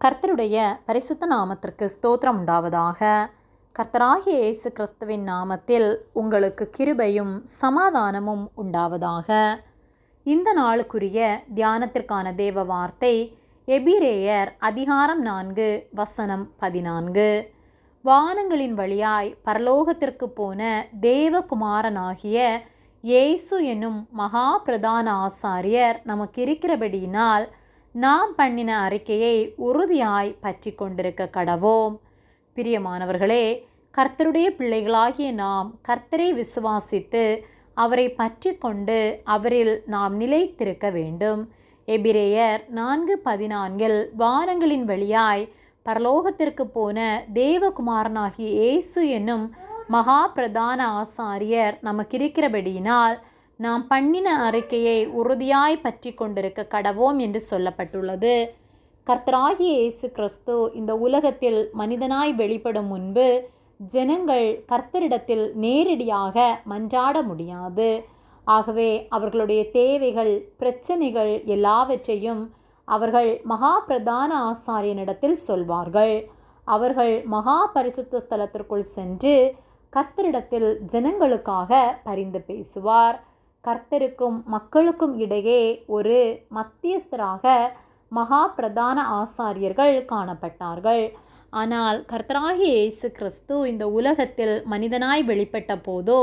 கர்த்தருடைய பரிசுத்த நாமத்திற்கு ஸ்தோத்திரம் உண்டாவதாக. கர்த்தராகிய இயேசு கிறிஸ்துவின் நாமத்தில் உங்களுக்கு கிருபையும் சமாதானமும் உண்டாவதாக. இந்த நாளுக்குரிய தியானத்திற்கான தேவ வார்த்தை எபிரேயர் அதிகாரம் நான்கு வசனம் பதினான்கு. வானங்களின் வழியாய் பரலோகத்திற்கு போன தேவகுமாரனாகிய இயேசு என்னும் மகா பிரதான ஆசாரியர் நமக்கு இருக்கிறபடியினால் நாம் பண்ணின அறிக்கையை உறுதியாய் பற்றி கொண்டிருக்க கடவோம். பிரியமானவர்களே கர்த்தருடைய பிள்ளைகளாகிய நாம் கர்த்தரை விசுவாசித்து அவரை பற்றி கொண்டு அவரில் நாம் நிலைத்திருக்க வேண்டும். எபிரேயர் நான்கு பதினான்கில் வானங்களின் வழியாய் பரலோகத்திற்கு போன தேவகுமாரனாகிய இயேசு என்னும் மகா பிரதான ஆசாரியர் நமக்கு இருக்கிறபடியினால் நாம் பண்ணின அறிக்கையை உறுதியாய் பற்றி கொண்டிருக்க கடவோம் என்று சொல்லப்பட்டுள்ளது. கர்த்தராகிய இயேசு கிறிஸ்து இந்த உலகத்தில் மனிதனாய் வெளிப்படும் முன்பு ஜனங்கள் கர்த்தரிடத்தில் நேரடியாக மன்றாட முடியாது. ஆகவே அவர்களுடைய தேவைகள் பிரச்சனைகள் எல்லாவற்றையும் அவர்கள் மகா பிரதான ஆசாரியனிடத்தில் சொல்வார்கள். அவர்கள் மகா பரிசுத்த ஸ்தலத்திற்குள் சென்று கர்த்தரிடத்தில் ஜனங்களுக்காக பரிந்து பேசுவார். கர்த்தருக்கும் மக்களுக்கும் இடையே ஒரு மத்தியஸ்தராக மகா பிரதான ஆசாரியர்கள் காணப்பட்டார்கள். ஆனால் கர்த்தராகிய இயேசு கிறிஸ்து இந்த உலகத்தில் மனிதனாய் வெளிப்பட்ட போதோ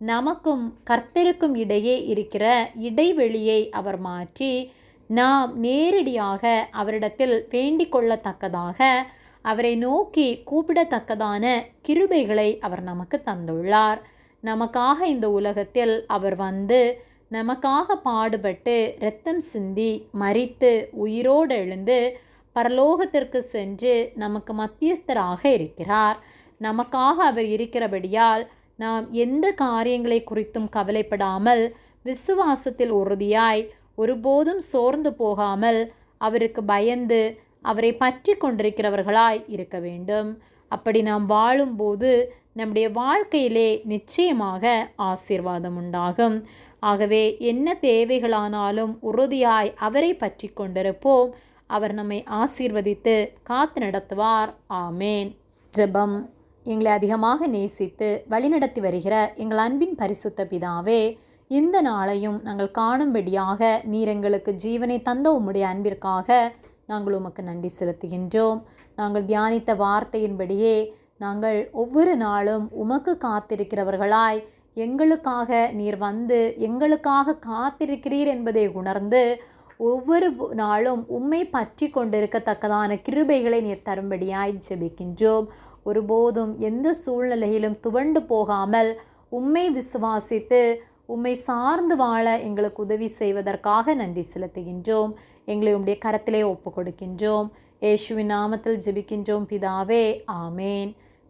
நமக்கும் கர்த்தருக்கும் இடையே இருக்கிற இடைவெளியை அவர் மாற்றி நாம் நேரடியாக அவரிடத்தில் வேண்டிக் கொள்ளத்தக்கதாக அவரை நோக்கி கூப்பிடத்தக்கதான கிருபைகளை அவர் நமக்கு தந்துள்ளார். நமக்காக இந்த உலகத்தில் அவர் வந்து நமக்காக பாடுபட்டு இரத்தம் சிந்தி மறித்து உயிரோடு எழுந்து பரலோகத்திற்கு சென்று நமக்கு மத்தியஸ்தராக இருக்கிறார். நமக்காக அவர் இருக்கிறபடியால் நாம் எந்த காரியங்களை குறித்தும் கவலைப்படாமல் விசுவாசத்தில் உறுதியாய் ஒருபோதும் சோர்ந்து போகாமல் அவருக்கு பயந்து அவரை பற்றி கொண்டிருக்கிறவர்களாய் இருக்க வேண்டும். அப்படி நாம் வாழும்போது நம்முடைய வாழ்க்கையிலே நிச்சயமாக ஆசீர்வாதம் உண்டாகும். ஆகவே என்ன தேவைகளானாலும் உறுதியாய் அவரை பற்றி கொண்டிருப்போம். அவர் நம்மை ஆசீர்வதித்து காத்து நடத்துவார். ஆமேன். ஜெபம் எங்களை அதிகமாக நேசித்து வழிநடத்தி வருகிற எங்கள் அன்பின் பரிசுத்த பிதாவே இந்த நாளையும் நாங்கள் காணும்படியாக நீர் எங்களுக்கு ஜீவனை தந்த உம்முடைய அன்பிற்காக நாங்கள் உமக்கு நன்றி செலுத்துகின்றோம். நாங்கள் தியானித்த வார்த்தையின்படியே நாங்கள் ஒவ்வொரு நாளும் உமக்கு காத்திருக்கிறவர்களாய் எங்களுக்காக நீர் வந்து எங்களுக்காக காத்திருக்கிறீர் என்பதை உணர்ந்து ஒவ்வொரு நாளும் உம்மை பற்றி கொண்டிருக்கத்தக்கதான கிருபைகளை நீர் தரும்படியாய் ஜெபிக்கின்றோம். ஒருபோதும் எந்த சூழ்நிலையிலும் துவண்டு போகாமல் உம்மை விசுவாசித்து உம்மை சார்ந்து வாழ எங்களுக்கு உதவி செய்வதற்காக நன்றி செலுத்துகின்றோம். எங்களை உம்முடைய கரத்திலே ஒப்பு கொடுக்கின்றோம் ஏசுவின் நாமத்தில் ஜெபிக்கின்றோம் பிதாவே. ஆமேன்.